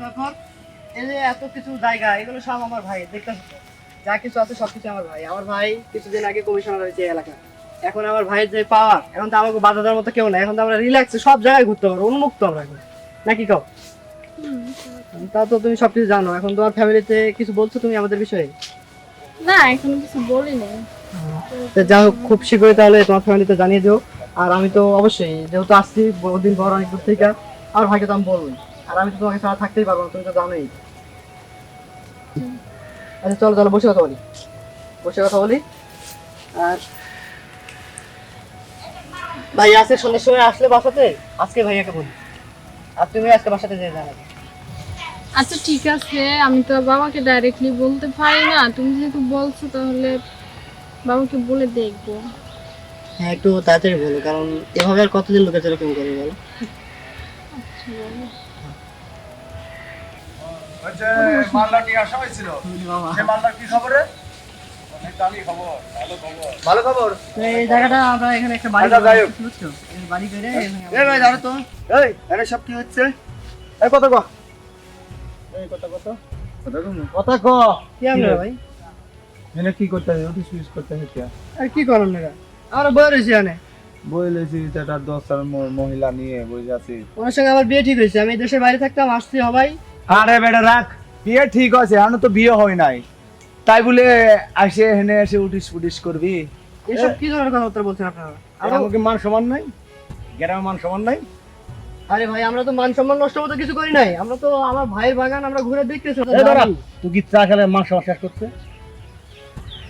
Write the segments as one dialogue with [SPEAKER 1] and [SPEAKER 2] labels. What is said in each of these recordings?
[SPEAKER 1] তারপর এই যে এত কিছু জায়গা এগুলো সব আমার ভাই দেখতে যা কিছু আছে সবকিছু আমার ভাই। আমার ভাই কিছুদিন আগে কমিশনার হয়েছে এলাকা এখন আমার ভাইয়ের যে পাওয়ার এখন তো আমাকে বাধা দেওয়ার মতো কেউ নাই। এখন তো আমরা রিল্যাক্সে সব জায়গায় ঘুরতে পারব উন্মুক্ত আমরা এখন। নাকি কও? তা তো তুমি সবকিছু জানো। এখন তোমার ফ্যামিলিতে কিছু বলছো তুমি আমাদের বিষয়ে?
[SPEAKER 2] না এখন কিছু বলি নাই
[SPEAKER 1] যা হোক খুব শীঘ্রই তাহলে তোমার ফ্যামিলিতে জানিয়ে দিও। আর আমি তো অবশ্যই যেহেতু আসছি বহুদিন পর অনেক দূর থেকে আমার ভাইকে তো আমি বলবোই। আর আমি তো তোমাকে ছাড়া থাকতেই পারব না তুমি তো জানোই। আচ্ছা চলো চলো বসে কথা বলি। বসে কথা বলি। আর ভাই আজকে সন্ধ্যের সময় আসলে বাসাতে? আজকে ভাইয়াকে বলি। আর তুমি আজকে বাসাতে যেয়ে জানাবে।
[SPEAKER 2] আচ্ছা ঠিক আছে। আমি তো বাবাকে ডাইরেক্টলি বলতে পারি না। তুমি যেহেতু বলছো তাহলে বাবাকে বলে দেখব।
[SPEAKER 1] হ্যাঁ একটু তাড়াতাড়ি বলো কারণ এভাবে আর কতদিন লোকের চলে কেমন করবে বলো।
[SPEAKER 3] হচ্ছে মালটা নিয়ে আসা হয়েছিল। সে মালটার কি খবরে? অনেক দামি খবর ভালো খবর। ভালো খবর
[SPEAKER 1] তো এই জায়গাটা আমরা এখানে একটা বাড়ি
[SPEAKER 3] আচ্ছা,
[SPEAKER 1] বুঝছ? বাড়ি করে
[SPEAKER 3] এ ভাই দাঁড়া তো। এই আরে সব কি হচ্ছে? এই কত ক। এই কত কত কত কম কি।
[SPEAKER 1] আমরা ভাই?
[SPEAKER 3] এনে কি করতে হবে? ওটি সুইচ করতে হবে কি?
[SPEAKER 1] আর কি করুন না আমরা বই এখানে।
[SPEAKER 3] বইলেছি এটা দশ মহিলা নিয়ে বসে আছি
[SPEAKER 1] ওনার সঙ্গে আমার বিয়ে ঠিক হয়েছে। আমি দেশের বাইরে থাকতাম আসতে হবাই
[SPEAKER 3] আরে বেটা রাখ। বিয়ে ঠিক আছে এখনও তো বিয়ে হয় নাই। তাই বলে আসে হেনে এসে উঠিস ফুটিস করবি।
[SPEAKER 1] এসব কি ধরনের কথাবার্তা বলছেন আপনারা?
[SPEAKER 3] আমাকে মান সমান নাই? গ্রামে মান সমান নাই?
[SPEAKER 1] আরে ভাই আমরা তো মান সম্মান নষ্ট মতো কিছু করি নাই। আমরা তো আমার ভাইয়ের বাগান আমরা ঘুরে দেখতেছি।
[SPEAKER 3] তুই কি চা খেলে মান সমান শেষ করছে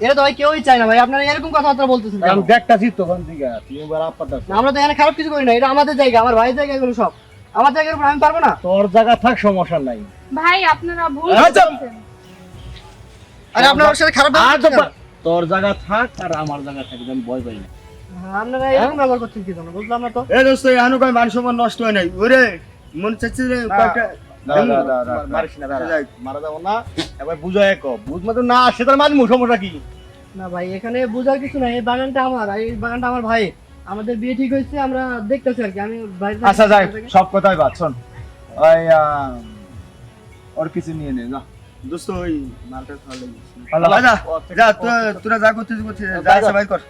[SPEAKER 1] এটা তো ভাই কেউই চায় না ভাই আপনারা এরকম কথাবার্তা বলতেছেন?
[SPEAKER 3] আমি জিত তখন থেকে তুই এবার আপাতত
[SPEAKER 1] আমরা তো এখানে খারাপ কিছু করি না এটা আমাদের জায়গা আমার ভাইয়ের জায়গা এগুলো সব। আমার জায়গার উপর আমি পারব না?
[SPEAKER 3] তোর জায়গা থাক সমস্যা নাই।
[SPEAKER 2] ভাই আপনারা ভুল
[SPEAKER 3] আচ্ছা।
[SPEAKER 1] আরে আপনার ওর সাথে খারাপ ব্যবহার কেন?
[SPEAKER 3] তোর জায়গা থাক আর আমার জায়গা আমি ভয় পাই না।
[SPEAKER 1] হ্যাঁ, আপনারা এরকম ব্যবহার করছেন কি জন্য? বুঝলাম না তো।
[SPEAKER 4] এ দোস্ত এখনও কই মান সম্মান নষ্ট হয় নাই। ওরে মন চাচ্ছে রে কয়েকটা
[SPEAKER 3] মারা যাব না। এবার বুঝায় এক বুঝ মতো না তার সমস্যা কি?
[SPEAKER 1] না ভাই এখানে বোঝার কিছু নাই। এই বাগানটা আমার এই বাগানটা আমার ভাই আমাদের বিয়ে ঠিক হয়েছে আমরা দেখতেছি আর কি। আমি বাইরে
[SPEAKER 3] আচ্ছা যাই সব কথাই বাদ শোন। ওই ওর কিছু নিয়ে নে যা।
[SPEAKER 4] দোস্ত ওই মালটা ভালো যা, যা, তোরা- তোরা যা করছিস করছিস যা বাইর কর।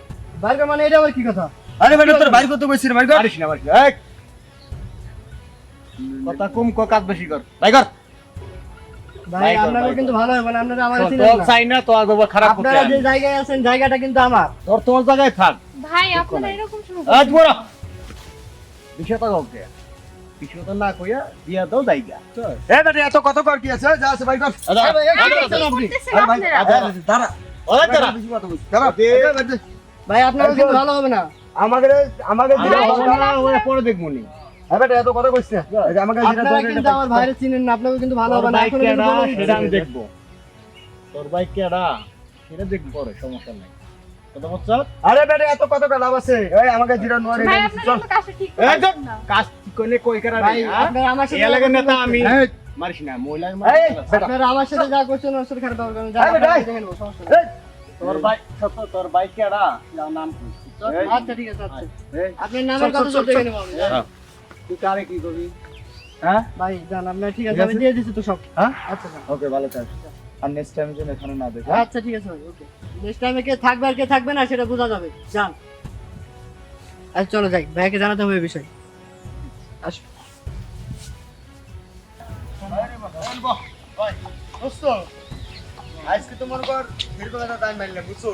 [SPEAKER 1] বাইরে মানে এটা আবার কি কথা?
[SPEAKER 4] আরে বেটা তোর বাইর করতে কইছিস বাইর কর।
[SPEAKER 3] মারিস না এই! কথা কম ক কাজ বেশি কর। তাই কর।
[SPEAKER 1] ভাই
[SPEAKER 3] বাইর
[SPEAKER 1] আপনারা কিন্তু ভালো হবে না আপনারা আমার
[SPEAKER 3] শোন,
[SPEAKER 1] চিনেন না।
[SPEAKER 3] চাই না তো আগে খারাপ করতে
[SPEAKER 1] আপনারা যে জায়গায় আছেন জায়গাটা কিন্তু আমার।
[SPEAKER 3] তোর তোমার জায়গায় থাক।
[SPEAKER 2] ভাই আপনারা এরকম শুরু
[SPEAKER 3] আজ বড় বিষয় তো কাউকে। না কইয়া দিয়া দাও জায়গা।
[SPEAKER 4] এ বেটা এত কত কর কি আছে? যা আছে বাইর কর
[SPEAKER 1] ভাই, কি করছেন আপনি?
[SPEAKER 2] করতেছেন
[SPEAKER 3] আরে ভাই,
[SPEAKER 2] আপনারা?
[SPEAKER 3] দাঁড়া। ওই দাঁড়া।
[SPEAKER 4] বেশি কথা বলছিস। দাঁড়া।
[SPEAKER 3] দে।
[SPEAKER 4] এ বেটা,
[SPEAKER 1] ভাই আপনারা কিন্তু ভালো হবে না।
[SPEAKER 4] আমাকে আমাকে
[SPEAKER 3] আমরা
[SPEAKER 4] যেটা
[SPEAKER 2] ভাই,
[SPEAKER 4] দরকার-
[SPEAKER 3] দাঁড়া, ওরা পরে দেখব নি।
[SPEAKER 4] এ বেটা এত কথা কইছিস না। আমাকে
[SPEAKER 1] আপনারা কিন্তু আমার ভাইরে চিনেন না আপনারা কিন্তু ভালো হবে না। এখন
[SPEAKER 3] সেটা আমি দেখব। তোর বাইক কেডা? সেটা দেখব পরে সমস্যা নাই।
[SPEAKER 4] আরে বেটা এত কত লাভ আছে? এই আমাকে যেটা নোয়ারে চল।
[SPEAKER 3] কাজ কইলে কই কেডা
[SPEAKER 1] ভাই আপনারা আমার সাথে
[SPEAKER 3] এলাকার নেতা আমি। মারিস না মহিলা
[SPEAKER 1] আপনারা আমার সাথে যা করছেন ওর সাথে খারাপ সমস্যা নেই।
[SPEAKER 3] তোর বাইক তোর বাইক কেডা? নাম কি
[SPEAKER 1] আচ্ছা ঠিক আছে আচ্ছা। আপনার নামের কথা নেব আমি।
[SPEAKER 3] তুই কারে কি করবি?
[SPEAKER 4] হ্যাঁ?
[SPEAKER 1] ভাই জান আপনার ঠিক আছে আমি দিয়ে দিচ্ছি তো সব।
[SPEAKER 4] হ্যাঁ?
[SPEAKER 1] আচ্ছা
[SPEAKER 4] ওকে ভালো থাক। আর নেক্সট টাইম যেন এখানে না দেখে
[SPEAKER 1] আচ্ছা ঠিক আছে ভাই ওকে। নেক্সট টাইমে কে থাকবে আর কে থাকবে না সেটা বোঝা যাবে। যান আচ্ছা চলো যাই ভাইকে জানাতে হবে এই বিষয়। আসো।
[SPEAKER 4] আজকে তো মনে কর এরকম টাইম মারলে বুঝছ?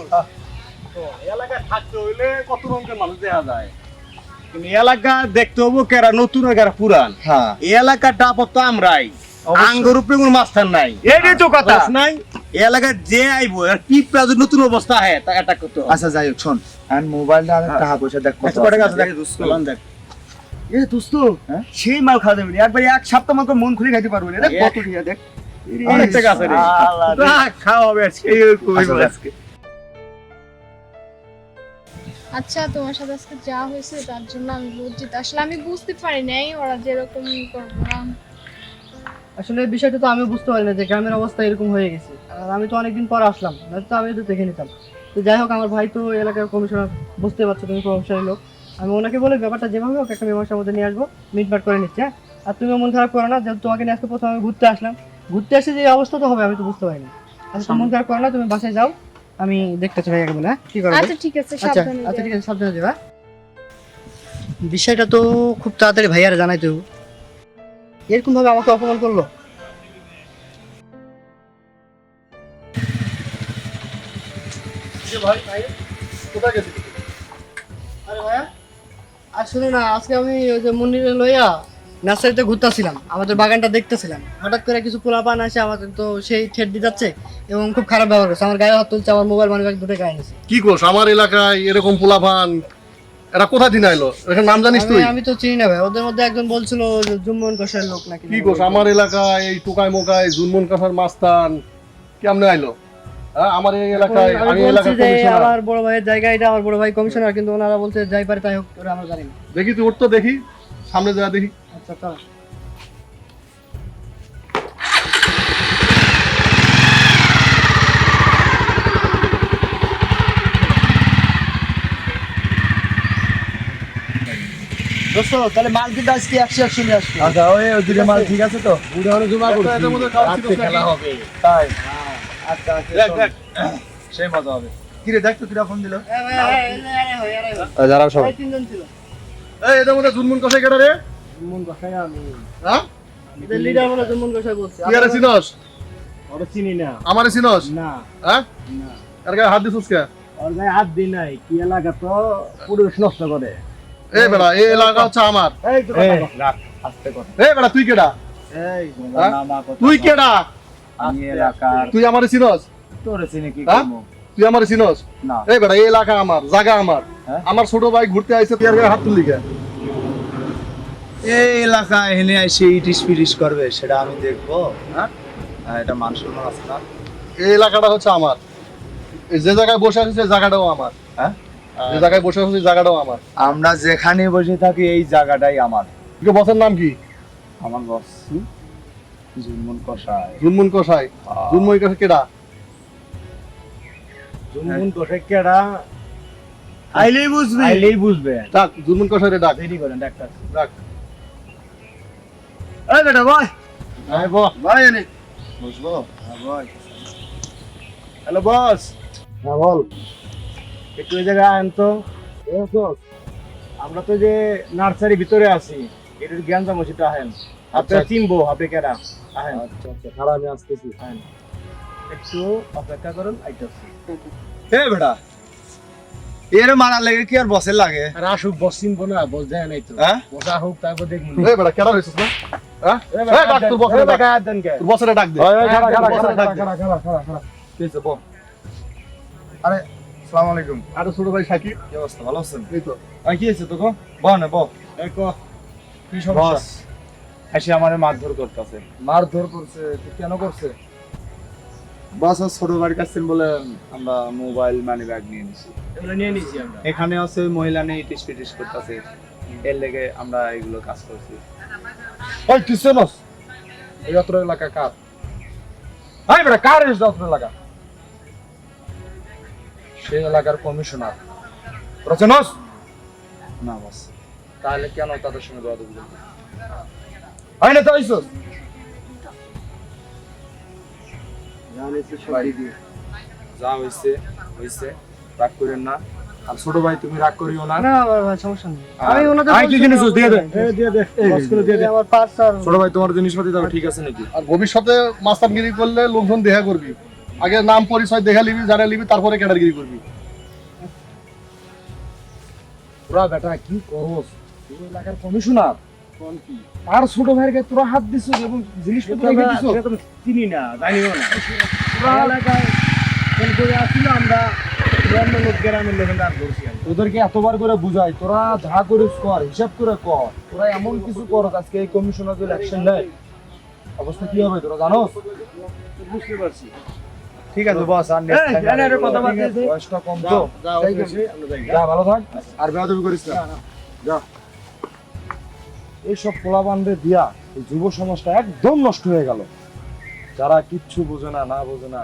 [SPEAKER 3] এলাকায় থাকতে হইলে কত রকমের মানুষ দেখা যায়? এলাকা দেখতে হব কেরা নতুন কেরা পুরান।
[SPEAKER 4] হ্যাঁ।
[SPEAKER 3] এই এলাকাটা আপাতত আমরাই। আঙ্গুর উপরে কোনো মাস্টার নাই।
[SPEAKER 4] এইটাই তো কথা।
[SPEAKER 3] নাই। এই যে আইবো কি প্রাজ নতুন অবস্থা হয় তা এটা করতে
[SPEAKER 4] আচ্ছা যাই হোক শোন। আর মোবাইলটা আর টাকা পয়সা দেখ কত
[SPEAKER 3] কত টাকা আছে। দেখ।
[SPEAKER 4] দোস্ত।
[SPEAKER 3] দেখ।
[SPEAKER 4] এ দোস্ত হ্যাঁ? সেই মাল খাওয়া যাবে একবার এক সপ্তাহ মতো মন খুলে খাইতে পারব না। দেখ কত টাকা দেখ।
[SPEAKER 3] অনেক টাকা আছে রে।
[SPEAKER 4] আল্লাহ রে।
[SPEAKER 3] না, খাওয়া হবে আজকে।
[SPEAKER 4] আচ্ছা
[SPEAKER 2] তোমার সাথে আজকে যা হয়েছে তার জন্য আমি লজ্জিত। আসলে আমি বুঝতে পারি নাই ওরা যেরকম করব। না
[SPEAKER 1] আসলে বিষয়টা তো আমি বুঝতে পারি না যে গ্রামের অবস্থা এরকম হয়ে গেছে। আর আমি তো অনেকদিন পর আসলাম তো আমি তো দেখে নিতাম। তো যাই হোক আমার ভাই তো এলাকার কমিশনার বুঝতে পারছ তুমি প্রভাবশালী লোক। আমি ওনাকে বলে ব্যাপারটা যেভাবে হোক একটা মীমাংসার মধ্যে নিয়ে আসব মিটমাট করে নিচ্ছে হ্যাঁ? আর তুমিও মন খারাপ করো না যেহেতু তোমাকে নিয়ে আজকে প্রথমে আমি ঘুরতে আসলাম। ঘুরতে এসে যে অবস্থা তো হবে আমি তো বুঝতে পারিনি আচ্ছা তুমি মন খারাপ করো না তুমি বাসায় যাও। আমি দেখতেছি ভাইয়াকে বলে হ্যাঁ? কি করো
[SPEAKER 2] আচ্ছা ঠিক আছে
[SPEAKER 1] আচ্ছা আচ্ছা ঠিক আছে সাবধানে যাবা। বিষয়টা তো খুব তাড়াতাড়ি ভাইয়ারা জানাইতে হবে। এরকম ভাবে আমাকে অপমান করল।
[SPEAKER 5] কোথায় গেছিস
[SPEAKER 1] আরে ভাইয়া আসলে না আজকে আমি ওই যে মন্দিরে লইয়া নার্সারিতে ঘুরতেছিলাম আমাদের বাগানটা দেখতেছিলাম। হঠাৎ করে কিছু পোলা পান আসে আমাদের তো সেই ঠেট দিয়ে যাচ্ছে এবং খুব খারাপ ব্যবহার করছে। আমার গায়ে হাত তুলছে আমার মোবাইল মানি দুটো গায়ে নিছে
[SPEAKER 5] কি করছ আমার এলাকায় এরকম পোলাপান এরা কোথা দিন আইলো? এখানে নাম জানিস তুই?
[SPEAKER 1] আমি- তো চিনি না ভাই ওদের মধ্যে একজন বলছিল জুম্মন কোষের লোক নাকি
[SPEAKER 5] কি করছ আমার এলাকায় এই টোকায় মোকায় জুনমন কাঁঠার মাস্তান কেমনে আইলো? হ্যাঁ আমার এই এলাকায়
[SPEAKER 1] আমি
[SPEAKER 5] আমি এলাকার কমিশনার
[SPEAKER 1] আমার বড় ভাইয়ের জায়গা এটা আমার বড় ভাই কমিশনার কিন্তু ওনারা বলছে যাই পারে তাই হোক ওরা আমরা জানি না।
[SPEAKER 5] দেখি তুই উঠতো দেখি সামনে যা দেখি।
[SPEAKER 1] আচ্ছা
[SPEAKER 3] দোস্ত তাহলে মাল কিন্তু আজকে একশো একশো নিয়ে আসবে আচ্ছা ওই ওই দুটো মাল ঠিক আছে তো
[SPEAKER 5] বুড়া হলে জমা করছি এদের মধ্যে কাজ ছিল নাকি?
[SPEAKER 3] হবে তাই আচ্ছা
[SPEAKER 5] দেখ, দেখ।
[SPEAKER 3] সেই মজা হবে কিরে দেখ তো কিরা ফোন দিল যারা
[SPEAKER 1] এই, তিনজন ছিল
[SPEAKER 5] এই এদের মধ্যে জুনমন কষাই কেটে রে
[SPEAKER 1] আমি
[SPEAKER 5] হ্যাঁ?
[SPEAKER 1] লিডার মনে বলছে।
[SPEAKER 5] তুই আরে চিনস?
[SPEAKER 3] ওরা চিনি না।
[SPEAKER 5] আমারে চিনস?
[SPEAKER 3] না।
[SPEAKER 5] হ্যাঁ?
[SPEAKER 3] না।
[SPEAKER 5] আর গায়ে হাত দিছিস কে?
[SPEAKER 3] ওর গায়ে হাত দিই নাই। কি এলাকা তো? পুরুষ নষ্ট করে।
[SPEAKER 5] এই বেড়া এই এলাকা হচ্ছে আমার।
[SPEAKER 3] এই তো রাখ আস্তে কথা।
[SPEAKER 5] এই বেড়া তুই কেডা?
[SPEAKER 3] এই
[SPEAKER 5] হ্যাঁ? তুই কেডা?
[SPEAKER 3] আমি
[SPEAKER 5] তুই আমারে চিনস?
[SPEAKER 3] তোরে চিনি কি? করব?
[SPEAKER 5] তুই আমারে চিনস?
[SPEAKER 3] না।
[SPEAKER 5] এই বেড়া এই এলাকা আমার জায়গা আমার? আমার ছোট ভাই ঘুরতে আইছে তুই আর হাত তুললি কে?
[SPEAKER 4] এই এলাকা এনে এসে ইটিস পিটিস করবে সেটা আমি দেখব হ্যাঁ? এটা মান সম্মান আছে না?
[SPEAKER 5] এই এলাকাটা হচ্ছে আমার। এই যে জায়গায় বসে আছি সেই জায়গাটাও আমার
[SPEAKER 4] হ্যাঁ?
[SPEAKER 5] যে জায়গায় বসে আছি সেই জায়গাটাও আমার।
[SPEAKER 4] আমরা যেখানে বসে থাকি এই জায়গাটাই আমার।
[SPEAKER 5] তুই বসের নাম কি?
[SPEAKER 4] আমার বস জুনমন কষায়
[SPEAKER 5] জুনমুন কষাই জুনমুন কষাই কেডা?
[SPEAKER 3] জুমুন তোষে কেডা? আইলেই বুঝবি। আইলেই বুঝবে।
[SPEAKER 5] ডাক জুনমুন কষাই রে ডাক।
[SPEAKER 3] দেরি করেন ডাক্তার
[SPEAKER 5] ডাক।
[SPEAKER 3] এই বেটা ভাই
[SPEAKER 5] আয় বহ
[SPEAKER 3] ভাই এনে।
[SPEAKER 4] বুঝব
[SPEAKER 3] হ্যালো বস।
[SPEAKER 5] হ্যাঁ বল।
[SPEAKER 3] একটু ওই জায়গায় আন তো। আমরা তো যে নার্সারি ভিতরে আছি এটার জ্ঞান জামসিটা আহেন আপনি
[SPEAKER 5] আচ্ছা।
[SPEAKER 3] চিনবো আপনি কেডা? আহেন
[SPEAKER 5] আচ্ছা আচ্ছা খারাপ আমি আসতেছি।
[SPEAKER 3] একটু অপেক্ষা করুন আইতাছি।
[SPEAKER 4] হে বেটা এর মারার লাগে কি আর বসের লাগে?
[SPEAKER 3] আর আসুক বস চিনবো না বস দেয় নাই তো।
[SPEAKER 4] হ্যাঁ?
[SPEAKER 3] বস আসুক তারপর দেখুন।
[SPEAKER 5] এই বেটা কেডা হইছিস না হ্যাঁ? ডাক তোর বসরে ডাক। তোর বসরে ডাক দে।
[SPEAKER 4] আরে আসসালামু আলাইকুম।
[SPEAKER 5] আর ছোট ভাই সাকিব।
[SPEAKER 4] কি অবস্থা? ভালো আছেন?
[SPEAKER 5] এই তো।
[SPEAKER 4] আর কি আছে তোকে? বল না বল
[SPEAKER 3] এই কো, কি সমস্যা?
[SPEAKER 4] আমারে মারধর করতেছে।
[SPEAKER 3] মারধর করছে কেন করছে?
[SPEAKER 4] বস ছোট বাড়ির কাছে বলে আমরা মোবাইল মানি ব্যাগ নিয়ে নিছি।
[SPEAKER 3] এগুলো নিয়ে নিছি আমরা।
[SPEAKER 4] এখানে আছে মহিলা নিয়ে ইটিস পিটিস করতেছে। এর লেগে আমরা এগুলো কাজ করছি।
[SPEAKER 3] ওই শোনস এই অত্র এলাকা কার? হাই বেটা কার এই অত্র এলাকা? সেই এলাকার কমিশনার তোরা চেনস
[SPEAKER 4] না বস।
[SPEAKER 3] তাহলে কেন তাদের সঙ্গে যোগাযোগ করবি? হয় না তো যা হইছে হইছে রাগ করেন না। আর ছোট ভাই তুমি রাগ করিও না।
[SPEAKER 1] না ভাই সমস্যা নেই। আমি ওনাদের
[SPEAKER 3] আই কি জিনিস দিয়ে দে। দিয়ে দে বসগুলো দিয়ে দে।
[SPEAKER 1] আমার পার্স আর
[SPEAKER 3] ছোট ভাই তোমার জিনিসপাতি দাও ঠিক আছে নাকি?
[SPEAKER 5] আর ভবিষ্যতে মাস্তানগিরি করলে লোকজন দেখা করবি। আগে নাম পরিচয় দেখা লিবি জানা লিবি তারপরে ক্যাডারগিরি করবি।
[SPEAKER 3] তোরা বেটা কি করস তুই এলাকার কমিশনার আর ছোট ভাইয়ের তোরা হাত দিছিস এবং জিনিসপত্র রেখে দিছিস? চিনি না জানিও না। তোরা এলাকায় ফোন করে আসছিল আমরা তোদেরকে এতবার করে বুঝাই তোরা যা করিস কর হিসাব করে কর। তোরা এমন কিছু কর আজকে এই কমিশনার যদি অ্যাকশন নেয় অবস্থা কি হবে তোরা জানো বুঝতে পারছি।
[SPEAKER 4] ঠিক আছে বস আর
[SPEAKER 3] বয়সটা কম তো। যা ভালো থাক। আর বেয়াদবি করিস না। যা। এইসব পোলাবানরে দিয়া এই যুব সমাজটা একদম নষ্ট হয়ে গেল। যারা কিচ্ছু বোঝে না না বোঝে না